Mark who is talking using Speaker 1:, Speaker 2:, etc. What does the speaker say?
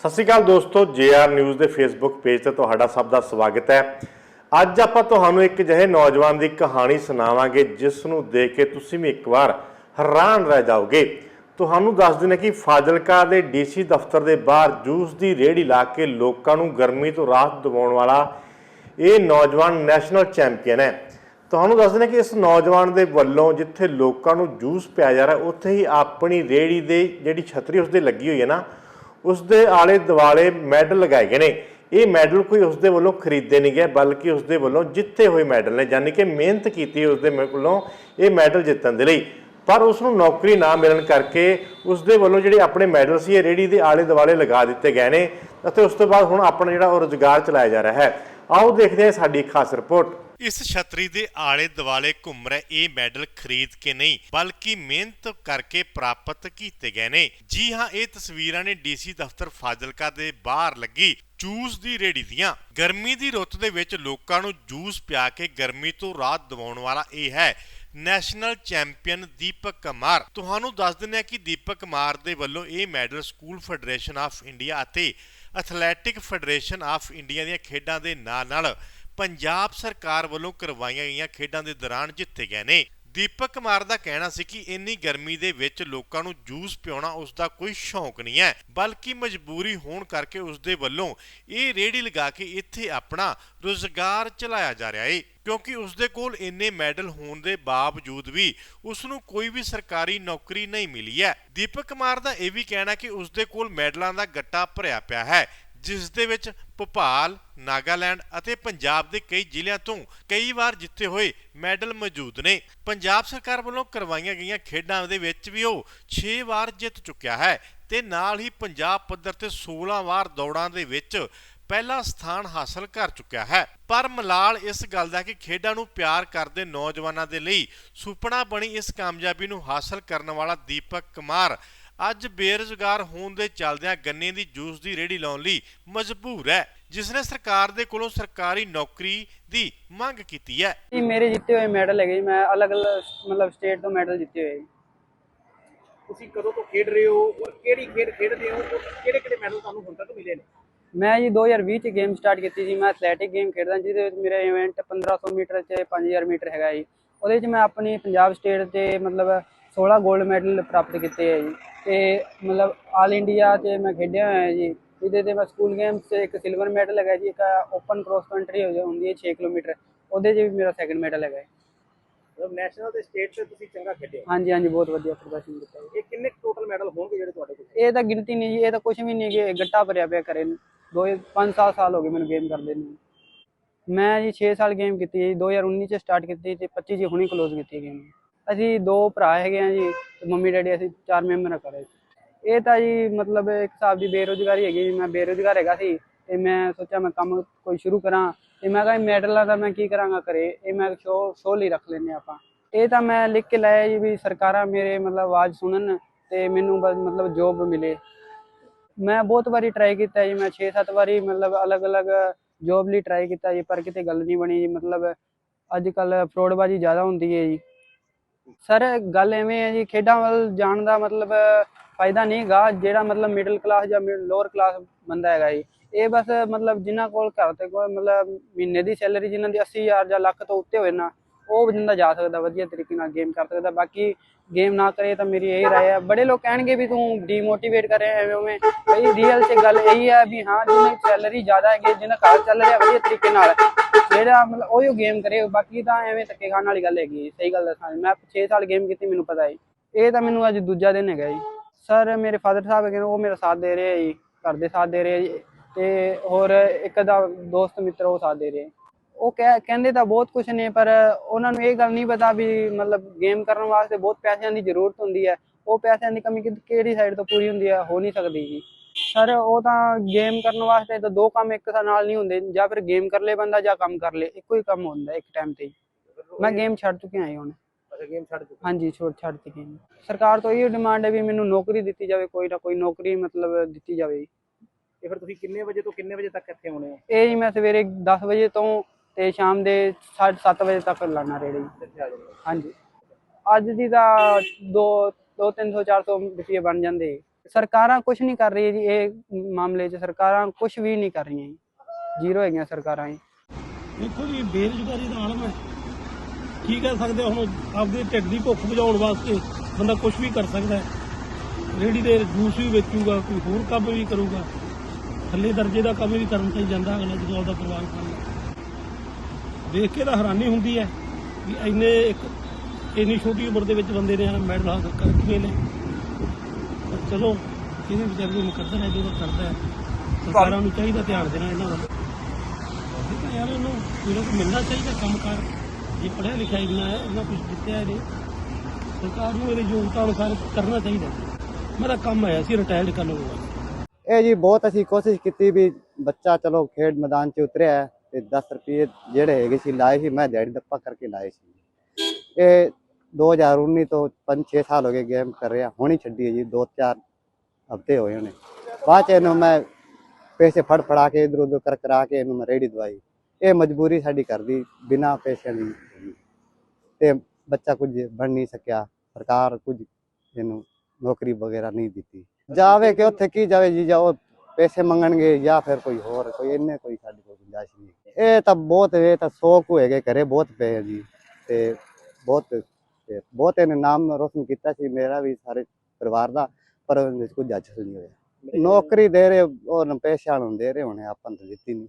Speaker 1: ਸਤਿ ਸ਼੍ਰੀ ਅਕਾਲ ਦੋਸਤੋ, ਜੇਆਰ ਨਿਊਜ਼ ਦੇ ਫੇਸਬੁੱਕ ਪੇਜ ਤੇ ਤੁਹਾਡਾ ਸਭ ਦਾ ਸਵਾਗਤ ਹੈ। ਅੱਜ ਆਪਾਂ ਤੁਹਾਨੂੰ ਇੱਕ ਜਿਹੇ ਨੌਜਵਾਨ ਦੀ ਕਹਾਣੀ ਸੁਣਾਵਾਂਗੇ, ਜਿਸ ਨੂੰ ਦੇਖ ਕੇ ਤੁਸੀਂ ਵੀ ਇੱਕ ਵਾਰ ਹੈਰਾਨ ਰਹਿ ਜਾਓਗੇ। ਤੁਹਾਨੂੰ ਦੱਸ ਦਿੰਦੇ ਕਿ ਫਾਜ਼ਿਲਕਾ ਦੇ ਡੀਸੀ ਦਫ਼ਤਰ ਦੇ ਬਾਹਰ ਜੂਸ ਦੀ ਰੇਹੜੀ ਲਾ ਕੇ ਲੋਕਾਂ ਨੂੰ ਗਰਮੀ ਤੋਂ ਰਾਹਤ ਦਿਵਾਉਣ ਵਾਲਾ ਇਹ ਨੌਜਵਾਨ ਨੈਸ਼ਨਲ ਚੈਂਪੀਅਨ ਹੈ। ਤੁਹਾਨੂੰ ਦੱਸ ਦਿੰਦੇ ਕਿ ਇਸ ਨੌਜਵਾਨ ਦੇ ਵੱਲੋਂ ਜਿੱਥੇ ਲੋਕਾਂ ਨੂੰ ਜੂਸ ਪਿਆ ਜਾ ਰਿਹਾ, ਉੱਥੇ ਹੀ ਆਪਣੀ ਰੇਹੜੀ ਦੇ ਜਿਹੜੀ ਛਤਰੀ, ਉਸਦੇ ਲੱਗੀ ਹੋਈ ਹੈ ਨਾ ਉਸ ਦੇ ਆਲੇ ਦੁਆਲੇ ਮੈਡਲ ਲਗਾਏ ਗਏ ਨੇ। ਇਹ ਮੈਡਲ ਕੋਈ ਉਸ ਦੇ ਵੱਲੋਂ ਖਰੀਦੇ ਨਹੀਂ ਗਏ, ਬਲਕਿ ਉਸ ਦੇ ਵੱਲੋਂ ਜਿੱਤੇ ਹੋਏ ਮੈਡਲ ਨੇ, ਯਾਨੀ ਕਿ ਮਿਹਨਤ ਕੀਤੀ ਉਸ ਦੇ ਵੱਲੋਂ ਇਹ ਮੈਡਲ ਜਿੱਤਣ ਦੇ ਲਈ। ਪਰ ਉਸ ਨੂੰ ਨੌਕਰੀ ਨਾ ਮਿਲਣ ਕਰਕੇ ਉਸ ਦੇ ਵੱਲੋਂ ਜਿਹੜੇ ਆਪਣੇ ਮੈਡਲ ਸੀ, ਇਹ ਰੇੜੀ ਦੇ ਆਲੇ ਦੁਆਲੇ ਲਗਾ ਦਿੱਤੇ ਗਏ ਨੇ ਅਤੇ ਉਸ ਤੋਂ ਬਾਅਦ ਹੁਣ ਆਪਣਾ ਜਿਹੜਾ ਉਹ ਰੁਜ਼ਗਾਰ ਚਲਾਇਆ ਜਾ ਰਿਹਾ ਹੈ। ਆਓ ਦੇਖਦੇ ਹਾਂ ਸਾਡੀ ਇੱਕ ਖਾਸ ਰਿਪੋਰਟ।
Speaker 2: ਇਸ ਛਤਰੀ ਦੇ ਆਲੇ ਦੁਆਲੇ ਘੁੰਮ ਰਹੇ ਇਹ ਮੈਡਲ ਖਰੀਦ ਕੇ ਨਹੀਂ, ਬਲਕਿ ਮਿਹਨਤ ਕਰਕੇ ਪ੍ਰਾਪਤ ਕੀਤੇ ਗਏ ਨੇ। ਜੀ ਹਾਂ, ਇਹ ਤਸਵੀਰਾਂ ਨੇ ਡੀਸੀ ਦਫ਼ਤਰ ਫਾਜ਼ਿਲਕਾ ਦੇ ਬਾਹਰ ਲੱਗੀ ਜੂਸ ਦੀ ਰੇੜੀ ਦੀਆਂ। ਗਰਮੀ ਦੀ ਰੁੱਤ ਦੇ ਵਿੱਚ ਲੋਕਾਂ ਨੂੰ ਜੂਸ ਪਿਆ ਕੇ ਗਰਮੀ ਤੋਂ ਰਾਹਤ ਦਿਵਾਉਣ ਵਾਲਾ ਇਹ ਹੈ। National champion Deepak Kumar. ਤੁਹਾਨੂੰ ਦੱਸ ਦਿੰਦੇ ਆ ਕਿ ਦੀਪਕ ਕੁਮਾਰ ਦੇ ਵੱਲੋਂ ਇਹ medal school federation of India ਅਤੇ ਐਥਲੈਟਿਕ ਫੈਡਰੇਸ਼ਨ ਆਫ ਇੰਡੀਆ ਦੀਆਂ ਖੇਡਾਂ ਦੇ ਨਾਲ ਨਾਲ ਪੰਜਾਬ ਸਰਕਾਰ ਵੱਲੋਂ ਕਰਵਾਈਆਂ ਗਈਆਂ ਖੇਡਾਂ ਦੇ ਦੌਰਾਨ ਜਿੱਤੇ ਗਏ ਨੇ। ਦੀਪਕ ਕੁਮਾਰ ਦਾ ਕਹਿਣਾ ਸੀ ਕਿ ਇੰਨੀ ਗਰਮੀ ਦੇ ਵਿੱਚ ਲੋਕਾਂ ਨੂੰ ਜੂਸ ਪਿਉਣਾ ਉਸ ਦਾ ਕੋਈ ਸ਼ੌਂਕ ਨਹੀਂ ਹੈ, ਬਲਕਿ ਮਜਬੂਰੀ ਹੋਣ ਕਰਕੇ ਉਸ ਦੇ ਵੱਲੋਂ ਇਹ ਰੇੜੀ ਲਗਾ ਕੇ ਇੱਥੇ ਆਪਣਾ ਰੁਜ਼ਗਾਰ ਚਲਾਇਆ ਜਾ ਰਿਹਾ ਹੈ ਕਿਉਂਕਿ ਉਸ ਦੇ ਕੋਲ ਇੰਨੇ ਮੈਡਲ ਹੋਣ ਦੇ ਬਾਵਜੂਦ ਵੀ ਉਸ ਨੂੰ ਕੋਈ ਵੀ ਸਰਕਾਰੀ ਨੌਕਰੀ ਨਹੀਂ ਮਿਲੀ ਹੈ। ਦੀਪਕ ਕੁਮਾਰ ਦਾ ਇਹ ਵੀ ਕਹਿਣਾ ਕਿ ਉਸ ਦੇ ਕੋਲ ਮੈਡਲਾਂ ਦਾ ਗੱਟਾ ਭਰਿਆ ਪਿਆ ਹੈ ਜਿਸ ਦੇ ਵਿੱਚ ਭੋਪਾਲ, ਨਾਗਾਲੈਂਡ ਅਤੇ ਪੰਜਾਬ ਦੇ ਕਈ ਜ਼ਿਲ੍ਹਿਆਂ ਤੋਂ ਕਈ ਵਾਰ ਜਿੱਤੇ ਹੋਏ ਮੈਡਲ ਮੌਜੂਦ ਨੇ। ਪੰਜਾਬ ਸਰਕਾਰ ਵੱਲੋਂ ਕਰਵਾਈਆਂ ਗਈਆਂ ਖੇਡਾਂ ਦੇ ਵਿੱਚ ਵੀ ਉਹ 6 ਵਾਰ ਜਿੱਤ ਚੁੱਕਿਆ ਹੈ ਤੇ ਨਾਲ ਹੀ ਪੰਜਾਬ ਪੱਧਰ ਤੇ 16 ਵਾਰ ਦੌੜਾਂ ਦੇ ਵਿੱਚ ਪਹਿਲਾ ਸਥਾਨ ਹਾਸਲ ਕਰ ਚੁੱਕਿਆ ਹੈ। ਪਰ ਮਲਾਲ, ਇਸ ਗੱਲ ਦਾ ਕਿ ਖੇਡਾਂ ਨੂੰ ਪਿਆਰ ਕਰਦੇ ਨੌਜਵਾਨਾਂ ਦੇ ਲਈ ਸੁਪਨਾ ਬਣੀ ਇਸ ਕਾਮਯਾਬੀ ਨੂੰ ਹਾਸਲ ਕਰਨ ਵਾਲਾ ਦੀਪਕ ਕੁਮਾਰ ਅੱਜ ਬੇਰੁਜ਼ਗਾਰ ਹੋਣ ਦੇ ਚੱਲਦਿਆਂ ਗੰਨੇ ਦੀ ਜੂਸ ਦੀ ਰੇੜੀ ਲਾਉਣ ਲਈ ਮਜਬੂਰ ਹੈ ਜਿਸ ਨੇ ਸਰਕਾਰ ਦੇ ਕੋਲੋਂ ਸਰਕਾਰੀ ਨੌਕਰੀ ਦੀ ਮੰਗ ਕੀਤੀ ਹੈ।
Speaker 3: ਜੀ ਮੇਰੇ ਜਿੱਤੇ ਹੋਏ ਮੈਡਲ ਹੈਗੇ ਜੀ ਮੈਂ ਅਲੱਗ-ਅਲੱਗ ਮਤਲਬ ਸਟੇਟ ਤੋਂ ਮੈਡਲ ਜਿੱਤੇ ਹੋਏ ਜੀ।
Speaker 4: ਤੁਸੀਂ ਕਦੋਂ ਤੋਂ ਖੇਡ ਰਹੇ ਹੋ ਔਰ ਕਿਹੜੀ ਖੇਡ ਖੇਡਦੇ ਹੋ ਔਰ ਕਿਹੜੇ ਕਿਹੜੇ ਮੈਡਲ ਤੁਹਾਨੂੰ ਹੁਣ ਤੱਕ ਮਿਲੇ ਨੇ?
Speaker 3: ਮੈਂ ਜੀ 2020 ਚ ਗੇਮ ਸਟਾਰਟ ਕੀਤੀ ਸੀ ਮੈਂ ਐਥਲੈਟਿਕ ਗੇਮ ਖੇਡਦਾ ਜਿਹਦੇ ਵਿੱਚ ਮੇਰਾ ਇਵੈਂਟ 1500 ਮੀਟਰ ਚ 5000 ਮੀਟਰ ਹੈਗਾ ਜੀ। ਉਹਦੇ ਚ ਮੈਂ ਆਪਣੀ ਪੰਜਾਬ ਸਟੇਟ ਤੇ ਮਤਲਬ 16 골ਡ ਮੈਡਲ ਪ੍ਰਾਪਤ ਕੀਤੇ ਹੈ ਜੀ। ਤੇ ਮਤਲਬ ਆਲ ਇੰਡੀਆ ਤੇ ਮੈਂ ਖੇਡਿਆ ਹੋਇਆ ਜੀ। ਜਿਹਦੇ ਤੇ ਮੈਂ ਸਕੂਲ ਗੇਮਸ 'ਚ ਇੱਕ ਸਿਲਵਰ ਮੈਡਲ ਹੈਗਾ ਜੀ ਇੱਕ ਓਪਨ ਕ੍ਰੋਸ ਕੰਟਰੀ ਹੋ ਹੁੰਦੀ ਹੈ 6 ਕਿਲੋਮੀਟਰ। ਉਹਦੇ 'ਚ ਵੀ ਮੇਰਾ ਸੈਕੰਡ ਮੈਡਲ ਹੈਗਾ ਜੀ।
Speaker 4: ਮਤਲਬ ਨੈਸ਼ਨਲ ਤੇ ਸਟੇਟ ਤੇ ਤੁਸੀਂ ਚੰਗਾ ਖੇਡੇ ਹੋ
Speaker 3: ਹਾਂਜੀ ਹਾਂਜੀ ਬਹੁਤ ਵਧੀਆ ਪ੍ਰਦਰਸ਼ਨ ਕੀਤਾ ਜੀ।
Speaker 4: ਇਹ ਕਿੰਨੇ ਟੋਟਲ ਮੈਡਲ ਹੋਣਗੇ ਜਿਹੜੇ ਤੁਹਾਡੇ ਕੋਲ?
Speaker 3: ਇਹ ਤਾਂ ਗਿਣਤੀ ਨਹੀਂ ਜੀ ਇਹ ਤਾਂ ਕੁਝ ਵੀ ਨਹੀਂ ਕਿ ਗੱਟਾ ਭਰਿਆ ਪਿਆ ਕਰੇ ਨੂੰ। ਦੋ ਪੰਜ ਸਾਲ ਸਾਲ ਹੋ ਗਏ ਮੈਨੂੰ ਗੇਮ ਕਰਦੇ ਨੂੰ। ਮੈਂ ਜੀ 6 ਸਾਲ ਗੇਮ ਕੀਤੀ ਜੀ 2019 ਚ ਸਟਾਰਟ ਕੀਤੀ ਤੇ 25 ਚ ਹੁਣੀ ਕਲੋਜ਼ ਕੀਤੀ ਗੇਮ ਅਸੀਂ ਦੋ ਭਰਾ ਹੈਗੇ ਆ ਜੀ, ਤੇ ਮੰਮੀ ਡੈਡੀ ਅਸੀਂ ਚਾਰ ਮੈਂਬਰ ਕਰੇ ਇਹ ਤਾਂ ਜੀ ਮਤਲਬ ਇੱਕ ਹਿਸਾਬ ਦੀ ਬੇਰੋਜ਼ਗਾਰੀ ਹੈਗੀ ਜੀ, ਮੈਂ ਬੇਰੋਜ਼ਗਾਰ ਹੈਗਾ ਸੀ, ਤੇ ਮੈਂ ਸੋਚਿਆ ਮੈਂ ਕੰਮ ਕੋਈ ਸ਼ੁਰੂ ਕਰਾਂ, ਤੇ ਮੈਂ ਕਿਹਾ ਇਹ ਮੈਡਲਾਂ ਦਾ ਮੈਂ ਕੀ ਕਰਾਂਗਾ ਕਰੇ ਇਹ ਮੈਂ ਸ਼ੋ ਸ਼ੋ ਲਈ ਰੱਖ ਲੈਨੇ ਆਪਾਂ। ਇਹ ਤਾਂ ਮੈਂ ਲਿਖ ਕੇ ਲਾਇਆ ਜੀ ਵੀ ਸਰਕਾਰਾਂ ਮੇਰੇ ਮਤਲਬ ਆਵਾਜ਼ ਸੁਣਨ, ਤੇ ਮੈਨੂੰ ਬਸ ਮਤਲਬ ਜੋਬ ਮਿਲੇ। ਮੈਂ ਬਹੁਤ ਵਾਰੀ ਟਰਾਈ ਕੀਤਾ ਜੀ, ਮੈਂ 6-7 ਵਾਰੀ ਮਤਲਬ ਅਲੱਗ-ਅਲੱਗ ਜੋਬ ਲਈ ਟਰਾਈ ਕੀਤਾ ਜੀ, ਪਰ ਕਿਤੇ ਗੱਲ ਨਹੀਂ ਬਣੀ ਜੀ, ਮਤਲਬ ਅੱਜ ਕੱਲ ਫਰੋਡਬਾਜ਼ੀ ਜ਼ਿਆਦਾ ਹੁੰਦੀ ਹੈ ਜੀ। ਸਰ, ਗੱਲ ਐਵੇਂ ਹੈ ਜੀ, ਖੇਡਾਂ ਵੱਲ ਜਾਣ ਦਾ ਮਤਲਬ ਫਾਇਦਾ ਨਹੀਂਗਾ ਜਿਹੜਾ ਮਤਲਬ ਮਿਡਲ ਕਲਾਸ ਜਾਂ ਲੋਅਰ ਕਲਾਸ ਬੰਦਾ ਹੈਗਾ ਜੀ। ਇਹ ਬਸ ਮਤਲਬ ਜਿਨ੍ਹਾਂ ਕੋਲ ਘਰ ਤੇ ਕੋਈ ਮਤਲਬ ਮਹੀਨੇ ਦੀ ਸੈਲਰੀ ਜਿਨ੍ਹਾਂ ਦੀ 80000 ਜਾਂ ਲੱਖ ਤੋਂ ਉੱਤੇ ਹੋਵੇ ਨਾ, ਉਹ ਬੰਦਾ ਜਾ ਸਕਦਾ, ਵਧੀਆ ਤਰੀਕੇ ਨਾਲ ਗੇਮ ਕਰ ਸਕਦਾ। ਬਾਕੀ ਗੇਮ ਨਾ ਕਰੇ ਤਾਂ ਮੇਰੀ ਇਹੀ ਰਾਏ ਹੈ। ਬੜੇ ਲੋਕ ਕਹਿਣਗੇ ਵੀ ਤੂੰ ਡੀਮੋਟੀਵੇਟ ਕਰ ਰਿਹਾ ਐਵੇਂ ਉਵੇਂ। ਬਈ ਰੀਅਲ ਚ ਗੱਲ ਇਹੀ ਹੈ ਵੀ ਹਾਂ ਜਿਹਨੇ ਸੈਲਰੀ ਜ਼ਿਆਦਾ ਹੈਗੀ ਜਿਹਨਾਂ ਘਰ ਚੱਲ ਰਿਹਾ, ਵਧੀਆ ਤਰੀਕੇ ਨਾਲ। ਜਿਹੜਾ ਮਤਲਬ ਉਹੀ ਗੇਮ ਕਰੇ, ਬਾਕੀ ਤਾਂ ਐਵੇਂ ਧੱਕੇ ਖਾਣ ਵਾਲੀ ਗੱਲ ਹੈਗੀ ਸਹੀ ਗੱਲ ਦੱਸਾਂ ਮੈਂ। 6 ਸਾਲ ਗੇਮ ਕੀਤੀ, ਮੈਨੂੰ ਪਤਾ ਹੈ। ਇਹ ਤਾਂ ਮੈਨੂੰ ਅੱਜ ਦੂਜਾ ਦਿਨ ਹੈਗਾ ਜੀ। ਸਰ ਮੇਰੇ ਫਾਦਰ ਸਾਹਿਬ ਹੈਗੇ ਉਹ ਮੇਰਾ ਸਾਥ ਦੇ ਰਹੇ ਜੀ, ਘਰ ਦੇ ਸਾਥ ਦੇ ਰਹੇ ਜੀ। ਤੇ ਹੋਰ ਇੱਕ ਦਾ ਦੋਸਤ ਮਿੱਤਰ, ਉਹ ਸਾਥ ਦੇ ਰਹੇ ਉਹ ਕਹਿ, ਕਹਿੰਦੇ ਤਾਂ ਬਹੁਤ ਕੁਝ ਨੇ, ਪਰ ਉਹਨਾਂ ਨੂੰ ਇਹ ਗੱਲ ਨਹੀਂ ਪਤਾ ਵੀ ਮਤਲਬ ਗੇਮ ਕਰਨ ਵਾਸਤੇ ਬਹੁਤ ਪੈਸਿਆਂ ਦੀ ਜ਼ਰੂਰਤ ਹੁੰਦੀ ਹੈ। ਉਹ ਪੈਸਿਆਂ ਦੀ ਕਮੀ ਕਿ- ਕਿਹੜੀ ਸਾਈਡ ਤੋਂ ਪੂਰੀ ਹੁੰਦੀ ਹੈ, ਹੋ ਨਹੀਂ ਸਕਦੀ ਜੀ। ਸਰ ਉਹ ਤਾਂ ਗੇਮ ਕਰਨ ਵਾਸਤੇ ਤਾਂ ਦੋ ਕੰਮ ਇੱਕ ਨਾਲ ਨਹੀਂ ਹੁੰਦੇ ਜਾਂ ਫਿਰ ਗੇਮ ਕਰ ਲੇ ਬੰਦਾ ਜਾਂ ਕੰਮ ਕਰ ਲੇ ਇੱਕੋ ਹੀ ਕੰਮ ਹੁੰਦਾ ਇੱਕ ਟਾਈਮ ਤੇ। ਮੈਂ ਗੇਮ ਛੱਡ ਚੁੱਕਿਆ ਹਾਂ ਹੁਣ।
Speaker 4: ਅੱਛਾ ਗੇਮ ਛੱਡ ਚੁੱਕੇ।
Speaker 3: ਹਾਂਜੀ ਛੋੜ ਛੱਡ ਚੁੱਕੀ ਹਾਂ ਸਰਕਾਰ ਤੋਂ ਇਹ ਡਿਮਾਂਡ ਹੈ ਵੀ ਮੈਨੂੰ ਨੌਕਰੀ ਦਿੱਤੀ ਜਾਵੇ ਕੋਈ ਨਾ ਕੋਈ ਨੌਕਰੀ ਮਤਲਬ ਦਿੱਤੀ ਜਾਵੇ
Speaker 4: ਤੇ ਫਿਰ ਤੁਸੀਂ ਕਿੰਨੇ ਵਜੇ ਤੋਂ ਕਿੰਨੇ ਵਜੇ ਤੱਕ ਇੱਥੇ ਹੋਣੇ ਹੋ?
Speaker 3: ਇਹ ਜੀ ਮੈਂ ਸਵੇਰੇ 10 ਵਜੇ ਤੋਂ ਤੇ ਸ਼ਾਮ ਦੇ 7:30 ਵਜੇ ਤੱਕ ਲਾਣਾ ਰੇੜੀ ਹਾਂਜੀ। ਅੱਜ ਦੀ ਤਾਂ 2 2 300 400 ਰੁਪਏ ਬਣ ਜਾਂਦੇ। ਸਰਕਾਰਾਂ ਕੁਝ ਨਹੀਂ ਕਰ ਰਹੀ ਜੀ, ਇਹ ਮਾਮਲੇ 'ਚ ਸਰਕਾਰਾਂ ਕੁਝ ਵੀ ਨਹੀਂ ਕਰ ਰਹੀਆਂ ਜੀ। ਜ਼ੀਰੋ ਹੈਗੀਆਂ ਸਰਕਾਰਾਂ ਜੀ।
Speaker 5: ਦੇਖੋ ਜੀ, ਬੇਰੁਜ਼ਗਾਰੀ ਦਾ ਆਲਮ ਹੈ। ਕੀ ਕਰ ਸਕਦੇ ਹੁਣ? ਆਪਦੇ ਢਿੱਡ ਦੀ ਭੁੱਖ ਬੁਝਾਉਣ ਵਾਸਤੇ ਬੰਦਾ ਕੁਝ ਵੀ ਕਰ ਸਕਦਾ ਰੇੜੀ ਦੇ ਜੂਸ ਵੀ ਵੇਚੂਗਾ, ਕੋਈ ਹੋਰ ਕੰਮ ਵੀ ਕਰੂਗਾ। ਥੱਲੇ ਦਰਜੇ ਦਾ ਕੰਮ ਵੀ ਕਰਨ ਤੇ ਜਾਂਦਾ ਅਗਲਾ, ਜਦੋਂ ਆਪਦਾ ਪਰਿਵਾਰ ਪਾਲਦਾ ਦੇਖ ਕੇ ਤਾਂ ਹੈਰਾਨੀ ਹੁੰਦੀ ਹੈ ਵੀ ਇੰਨੇ ਇੱਕ, ਇੰਨੀ ਛੋਟੀ ਉਮਰ ਦੇ ਵਿੱਚ ਬੰਦੇ ਨੇ ਮੈਡਲ ਹਾਸਲ ਕਰ ਚੁੱਕੇ ਨੇ ਚਲੋ ਇਹਦੇ ਵਿਚਾਰੇ ਨੂੰ ਮੁਕੱਦਰ ਹੈ ਜਿਹੜਾ ਕਰਦਾ ਹੈ, ਸਰਕਾਰਾਂ ਨੂੰ ਚਾਹੀਦਾ ਧਿਆਨ ਦੇਣਾ ਇਹਨਾਂ ਵੱਲ ਇਹ ਤਾਂ ਯਾਰ ਇਹਨੂੰ ਕੋਈ ਕੋਈ ਮਿਲਣਾ ਚਾਹੀਦਾ ਕੰਮਕਾਰ, ਜੇ ਪੜ੍ਹਿਆ ਲਿਖਿਆ ਇੰਨਾ ਹੈ ਉਹਨਾਂ ਕੁਝ ਦਿੱਤਾ ਇਹਨੇ, ਸਰਕਾਰ ਨੂੰ ਇਹਦੇ ਯੋਗਤਾ ਅਨੁਸਾਰ ਕਰਨਾ ਚਾਹੀਦਾ। ਮੇਰਾ ਕੰਮ ਆਇਆ ਸੀ ਰਿਟਾਇਰਡ ਕਰਨ ਨੂੰ
Speaker 6: ਇਹ ਜੀ ਬਹੁਤ ਅਸੀਂ ਕੋਸ਼ਿਸ਼ ਕੀਤੀ ਵੀ ਬੱਚਾ ਚਲੋ ਖੇਡ ਮੈਦਾਨ 'ਚ ਉਤਰਿਆ ਤੇ 10 ਰੁਪਏ ਜਿਹੜੇ ਹੈਗੇ ਸੀ ਲਾਏ ਸੀ, ਮੈਂ ਦਿਹਾੜੀ ਦੱਪਾ ਕਰਕੇ ਲਾਏ ਸੀ। ਇਹ 2019 ਤੋਂ 5-6 ਸਾਲ ਹੋ ਗਏ ਗੇਮ ਕਰ ਰਿਹਾ, ਹੁਣੀ ਛੱਡੀ ਹੈ ਜੀ 2-4 ਹਫ਼ਤੇ ਹੋਏ ਉਹਨੇ ਬਾਅਦ 'ਚ ਇਹਨੂੰ ਮੈਂ ਪੈਸੇ ਫੜ ਫੜਾ ਕੇ ਇਧਰ ਉਧਰ ਕਰ ਕਰਾ ਕੇ ਇਹਨੂੰ ਮੈਂ ਰੇੜੀ ਦਵਾਈ। ਇਹ ਮਜਬੂਰੀ ਸਾਡੀ ਕਰਦੀ ਦੀ, ਬਿਨਾਂ ਪੈਸਿਆਂ ਦੀ ਤੇ ਬੱਚਾ ਕੁਝ ਬਣ ਨਹੀਂ ਸਕਿਆ, ਸਰਕਾਰ ਕੁਝ ਇਹਨੂੰ ਨੌਕਰੀ ਵਗੈਰਾ ਨਹੀਂ ਦਿੱਤੀ। ਜਾਵੇ ਕਿ ਉੱਥੇ ਕੀ ਜਾਵੇ ਜੀ ਜਾਓ ਪੈਸੇ ਮੰਗਣਗੇ ਜਾਂ ਫਿਰ ਕੋਈ ਹੋਰ, ਕੋਈ ਇੰਨੇ ਕੋਈ ਸਾਡੀ ਕੋਲ ਗੁੰਜਾਇਸ਼ ਨਹੀਂ। ਇਹ ਤਾਂ ਬਹੁਤ, ਇਹ ਤਾਂ ਸ਼ੌਕ ਹੋਏਗੇ ਘਰੇ, ਬਹੁਤ ਪਏ ਜੀ। ਤੇ ਬਹੁਤ ਤੇ ਬਹੁਤ ਇਹਨੇ ਨਾਮ ਰੋਸ਼ਨ ਕੀਤਾ ਸੀ ਮੇਰਾ ਵੀ ਸਾਰੇ ਪਰਿਵਾਰ ਦਾ ਪਰ ਉਹਦੇ ਵਿੱਚ ਕੁਝ ਹਾਸਲ ਨਹੀਂ ਹੋਇਆ। ਨੌਕਰੀ ਦੇ ਰਹੇ ਉਹ ਪੈਸਿਆਂ ਨੂੰ ਦੇ ਰਹੇ ਹੋਣੇ ਆਪਾਂ ਨੂੰ ਦਿੱਤੀ ਨਹੀਂ।